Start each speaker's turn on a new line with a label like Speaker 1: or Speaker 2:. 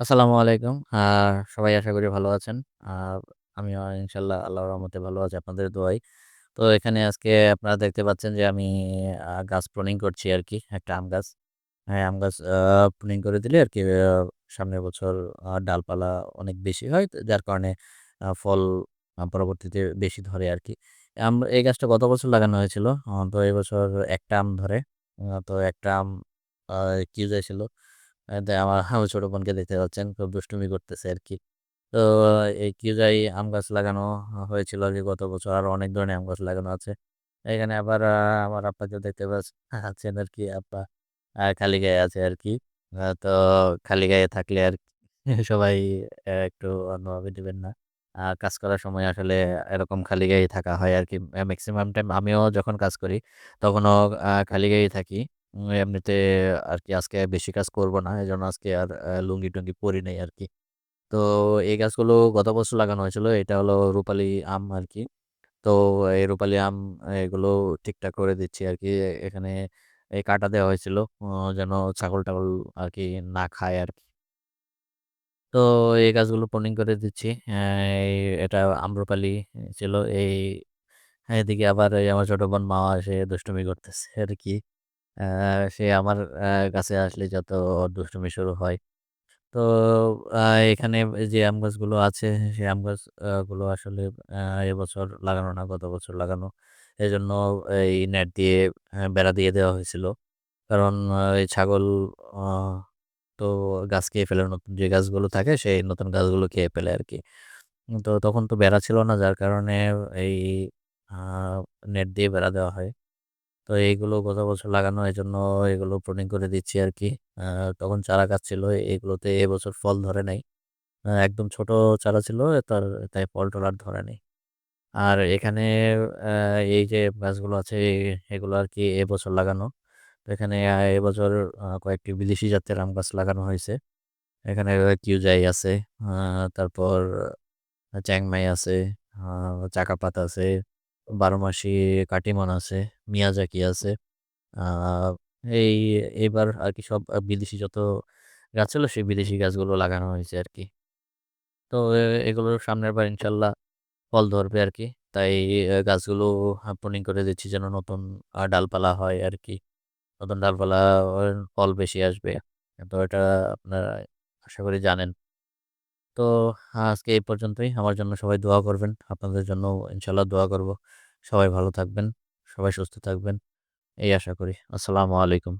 Speaker 1: আসসালামু আলাইকুম। আ সবাই আশা করি ভালো আছেন। আ আমিও ইনশাআল্লাহ আল্লাহর রহমতে ভালো আছি আপনাদের দোয়ায়। তো এখানে আজকে আপনারা দেখতে পাচ্ছেন যে আমি গাছ প্রুনিং করছি আরকি, একটা আম গাছ। হ্যাঁ, আম গাছ আ প্রুনিং করে দিলে আরকি আ সামনের বছর ডালপালা অনেক বেশি হয়। তো যার কারণে ফল পরবর্তীতে বেশি ধরে আরকি। আম এই গাছটা গত বছর লাগানো হয়েছিল। তো এবছর একটা আম ধরে। তো একটা আম কিউজে ছিল। আমার আমার ছোট বোনকে দেখতে পাচ্ছেন খুব দুষ্টুমি করতেছে আর কি তো এই কিউজাই আম গাছ লাগানো হয়েছিল আরকি গত বছর। আরও অনেক ধরনের আম গাছ লাগানো আছে। এখানে আবার আমার আব্বাকে দেখতে পাচ্ছেন আরকি, আব্বা আ খালি গায়ে আছে আর কি তো খালি গায়ে থাকলে আর সবাই একটু অন্যভাবে নিবেন না। কাজ করার সময় আসলে এরকম খালি গায়েই থাকা হয় আর কি ম্যাক্সিমাম টাইম আমিও যখন কাজ করি, তখনও খালি গায়েই থাকি। এমনিতে আরকি আজকে বেশি কাজ করব না। এজন্য আজকে আর লুঙ্গি-টুঙ্গি পরি নাই আরকি। তো এই গাছগুলো গত বছর লাগানো হয়েছিল। এটা হলো রূপালি আম আরকি। তো এই রূপালি আম, এগুলো ঠিকঠাক করে দিচ্ছি আরকি। এখানে এই কাঁটা দেওয়া হয়েছিল যেন ছাগল-টাগল আরকি না খায় আরকি। তো এই গাছগুলো প্রুনিং করে দিচ্ছি। এই, এটা আম্রপালি ছিল। এই, এদিকে আবার এই আমার ছোট বোন মাও এসে দুষ্টুমি করতেছে আরকি। সে আমার কাছে আসলে যত দুষ্টুমি শুরু হয়। তো এখানে যে আম গাছগুলো আছে সেই আম গাছ, আ গুলো আসলে এবছর লাগানো না, গত বছর লাগানো। এজন্য এই নেট দিয়ে আ বেড়া দিয়ে দেওয়া হয়েছিল। কারণ এই ছাগল তো গাছ খেয়ে ফেলে, নতুন যে গাছগুলো থাকে, সেই নতুন গাছগুলো খেয়ে ফেলে আরকি। তো তখন তো বেড়া ছিল না, যার কারণে এই নেট দিয়ে বেড়া দেওয়া হয়। তো এইগুলো গত বছর লাগানো এই জন্য এগুলো প্রুনিং করে দিচ্ছি আর কি তখন চারা গাছ ছিল এগুলোতে এবছর ফল ধরে নাই। একদম ছোট চারা ছিল তার তাই ফল-টল আর ধরে নাই। আর এখানে এই যে গাছগুলো আছে এগুলো আরকি এবছর লাগানো। তো এখানে এবছর কয়েকটি বিদেশি জাতের আম গাছ লাগানো হয়েছে। এখানে কিউজাই আছে, তারপর চ্যাংমাই আছে, আ চাকাপাত আছে, বারোমাসি কাটিমন আছে, মিয়াজাকি আছে। এই এবার আর কি সব বিদেশি যত গাছ ছিল সেই বিদেশি গাছগুলো লাগানো হয়েছে আর কি তো এগুলোর সামনের বার ইনশাল্লাহ ফল ধরবে আর কি তাই গাছগুলো প্রুনিং করে দিচ্ছি যেন নতুন ডালপালা হয় আর কি নতুন ডালপালা ফল বেশি আসবে। তো এটা আপনারা আশা করি জানেন। তো আজকে এই পর্যন্তই। আমার জন্য সবাই দোয়া করবেন। আপনাদের জন্য ইনশাল্লাহ দোয়া করব। সবাই ভালো থাকবেন, সবাই সুস্থ থাকবেন। এই আশা করি। আসসালামু আলাইকুম।